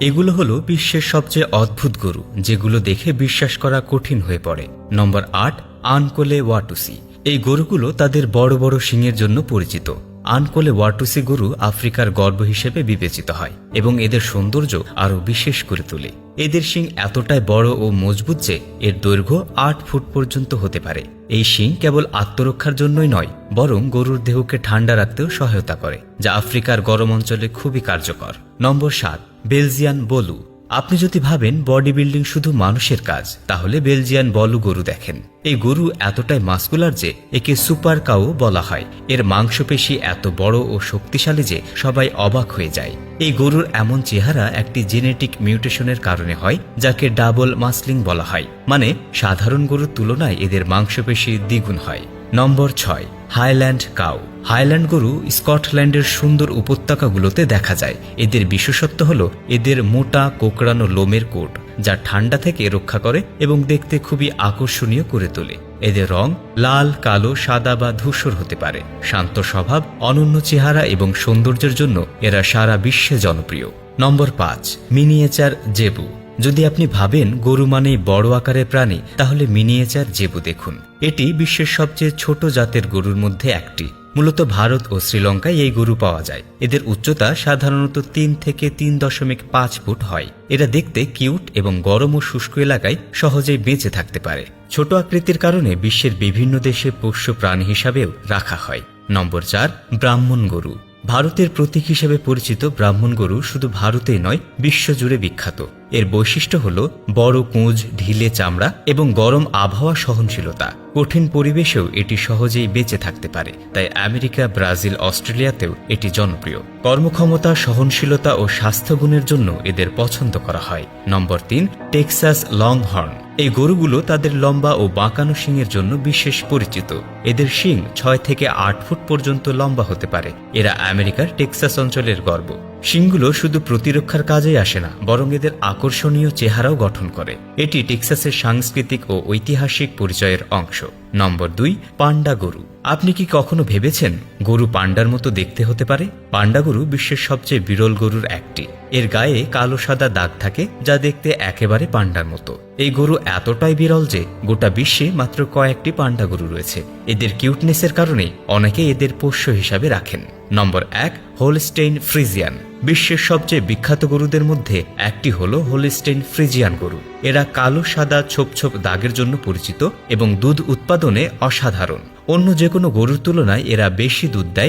এগুলো হলো বিশ্বের সবচেয়ে অদ্ভুত গরু, যেগুলো দেখে বিশ্বাস করা কঠিন হয়ে পড়ে। নম্বর আট, আনকোলে ওয়াটুসি। এই গরুগুলো তাদের বড় বড় শিংয়ের জন্য পরিচিত। আনকোলে ওয়াটুসি গরু আফ্রিকার গর্ব হিসেবে বিবেচিত হয় এবং এদের সৌন্দর্য আরও বিশেষ করে তোলে। এদের শিং এতটাই বড় ও মজবুত যে এর দৈর্ঘ্য আট ফুট পর্যন্ত হতে পারে। এই শিং কেবল আত্মরক্ষার জন্যই নয়, বরং গরুর দেহকে ঠান্ডা রাখতেও সহায়তা করে, যা আফ্রিকার গরম অঞ্চলে খুবই কার্যকর। নম্বর সাত বেলজিয়ান বলু। আপনি যদি ভাবেন বডি বিল্ডিং শুধু মানুষের কাজ, তাহলে বেলজিয়ান বলু গরু দেখেন। এই গরু এতটাই মাস্কুলার যে একে সুপার কাউ বলা হয়। এর মাংসপেশি এত বড় ও শক্তিশালী যে সবাই অবাক হয়ে যায়। এই গরুর এমন চেহারা একটি জেনেটিক মিউটেশনের কারণে হয়, যাকে ডাবল মাসলিং বলা হয়। মানে সাধারণ গরুর তুলনায় এদের মাংসপেশি দ্বিগুণ হয়। নম্বর ছয়, হাইল্যান্ড কাউ। হাইল্যান্ড গরু স্কটল্যান্ডের সুন্দর উপত্যকাগুলোতে দেখা যায়। এদের বিশেষত্ব হল এদের মোটা, কোকড়ানো লোমের কোট, যা ঠান্ডা থেকে রক্ষা করে এবং দেখতে খুবই আকর্ষণীয় করে তোলে। এদের রং লাল, কালো, সাদা বা ধূসর হতে পারে। শান্ত স্বভাব, অনন্য চেহারা এবং সৌন্দর্যের জন্য এরা সারা বিশ্বে জনপ্রিয়। নম্বর পাঁচ, মিনিয়েচার জেবু। যদি আপনি ভাবেন গরু মানেই বড় আকারের প্রাণী, তাহলে মিনিয়েচার জেবু দেখুন। এটি বিশ্বের সবচেয়ে ছোট জাতের গরুর মধ্যে একটি। মূলত ভারত ও শ্রীলঙ্কায় এই গরু পাওয়া যায়। এদের উচ্চতা সাধারণত তিন থেকে তিন দশমিক পাঁচ ফুট হয়। এরা দেখতে কিউট এবং গরম ও শুষ্ক এলাকায় সহজেই বেঁচে থাকতে পারে। ছোট আকৃতির কারণে বিশ্বের বিভিন্ন দেশে পোষ্য প্রাণী হিসাবেও রাখা হয়। নম্বর চার, ব্রাহ্মণ গরু। ভারতের প্রতীক হিসেবে পরিচিত ব্রাহ্মণ গরু শুধু ভারতেই নয়, বিশ্বজুড়ে বিখ্যাত। এর বৈশিষ্ট্য হল বড় কুঁজ, ঢিলে চামড়া এবং গরম আবহাওয়া সহনশীলতা। কঠিন পরিবেশেও এটি সহজেই বেঁচে থাকতে পারে, তাই আমেরিকা, ব্রাজিল, অস্ট্রেলিয়াতেও এটি জনপ্রিয়। কর্মক্ষমতা, সহনশীলতা ও স্বাস্থ্যগুণের জন্য এদের পছন্দ করা হয়। নম্বর তিন, টেক্সাস লং হর্ন এই গরুগুলো তাদের লম্বা ও বাঁকানো শিংয়ের জন্য বিশেষ পরিচিত। এদের শিং ছয় থেকে আট ফুট পর্যন্ত লম্বা হতে পারে। এরা আমেরিকার টেক্সাস অঞ্চলের গর্ব। শিংগুলো শুধু প্রতিরক্ষার কাজেই আসে না, বরং এদের আকর্ষণীয় চেহারাও গঠন করে। এটি টেক্সাসের সাংস্কৃতিক ও ঐতিহাসিক পরিচয়ের অংশ। নম্বর দুই, পান্ডা গরু। আপনি কি কখনো ভেবেছেন গরু পাণ্ডার মতো দেখতে হতে পারে? পাণ্ডা গরু বিশ্বের সবচেয়ে বিরল গরুর একটি। এর গায়ে কালো সাদা দাগ থাকে, যা দেখতে একেবারে পাণ্ডার মতো। এই গরু এতটাই বিরল যে গোটা বিশ্বে মাত্র কয়েকটি পাণ্ডা গরু রয়েছে। এদের কিউটনেসের কারণে অনেকে এদের পোষ্য হিসাবে রাখেন। নম্বর এক, হোলস্টেইন ফ্রিজিয়ান। বিশ্বের সবচেয়ে বিখ্যাত গরুদের মধ্যে একটি হল হোলিস্টেন ফ্রিজিয়ান গরু। এরা কালো, সাদা, ছোপ ছোপ দাগের জন্য পরিচিত এবং দুধ উৎপাদনে অসাধারণ। অন্য যে কোনো গরুর তুলনায় এরা বেশি দুধ দেয়